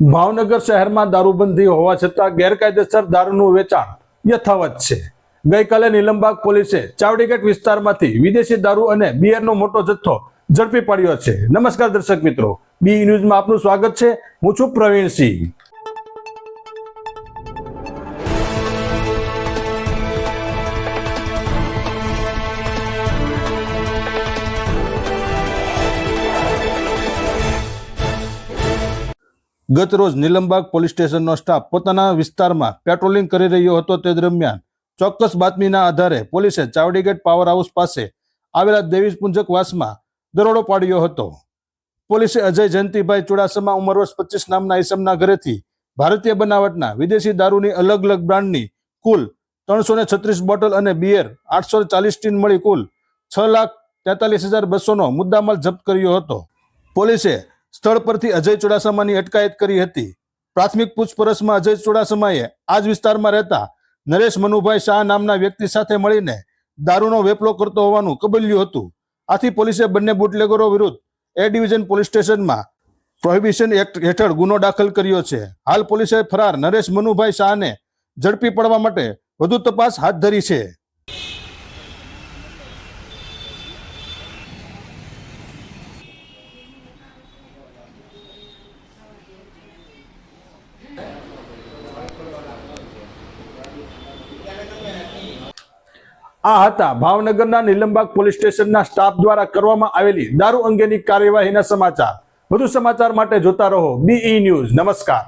ભાવનગર શહેરમાં દારૂબંધી હોવા છતાં ગેરકાયદેસર દારૂનું વેચાણ યથાવત છે. ગઈકાલે નીલમબાગ પોલીસે ચાવડીગેટ વિસ્તારમાંથી વિદેશી દારૂ અને બિયરનો મોટો જથ્થો ઝડપી પાડ્યો છે. નમસ્કાર દર્શક મિત્રો, બી ન્યૂઝમાં આપનું સ્વાગત છે. હું છું પ્રવીણસિંહ. ગત રોજ નિલમબાગ પોલીસ સ્ટેશનનો સ્ટાફ પોતાના વિસ્તારમાં પેટ્રોલિંગ કરી રહ્યો હતો તે દરમિયાન ચોક્કસ બાતમીના આધારે પોલીસે ચાવડીગેટ પાવર હાઉસ પાસે આવેલા પુંજક વાસમાં દરોડો પાડ્યો હતો. પોલીસે અજય જયંતિભાઈ ચુડાસમા ઉંમર વર્ષ પચીસ નામના ઈસમના ઘરેથી ભારતીય બનાવટના વિદેશી દારૂની અલગ અલગ બ્રાન્ડની કુલ ત્રણસો ને છત્રીસ બોટલ અને બિયર આઠસો ચાલીસ ટીન મળી કુલ છ લાખ તેતાલીસ હજાર બસોનો મુદ્દામાલ જપ્ત કર્યો હતો. પોલીસે સ્થળ પરથી અજય ચુડાસમાની અટકાયત કરી હતી. પ્રાથમિક પૂછપરછમાં અજય ચુડાસમાએ આ જ વિસ્તારમાં રહેતા નરેશ મનુભાઈ શાહ નામના વ્યક્તિ સાથે મળીને દારૂનો વેપલો કરતો હોવાનું કબલ્યું હતું. આથી પોલીસે બંને બુટલેગરો વિરુદ્ધ એ ડિવિઝન પોલીસ સ્ટેશનમાં પ્રોહિબિશન એક્ટ હેઠળ ગુનો દાખલ કર્યો છે. હાલ પોલીસે ફરાર નરેશ મનુભાઈ શાહને ઝડપી પડવા માટે વધુ તપાસ હાથ ધરી છે. આ હતા. ભાવનગરના નીલમબાગ પોલીસ સ્ટેશનના સ્ટાફ દ્વારા કરવામાં આવેલી દારૂ અંગેની કાર્યવાહીના સમાચાર. વધુ સમાચાર માટે જોતા રહો. બીઈ ન્યૂઝ નમસ્કાર.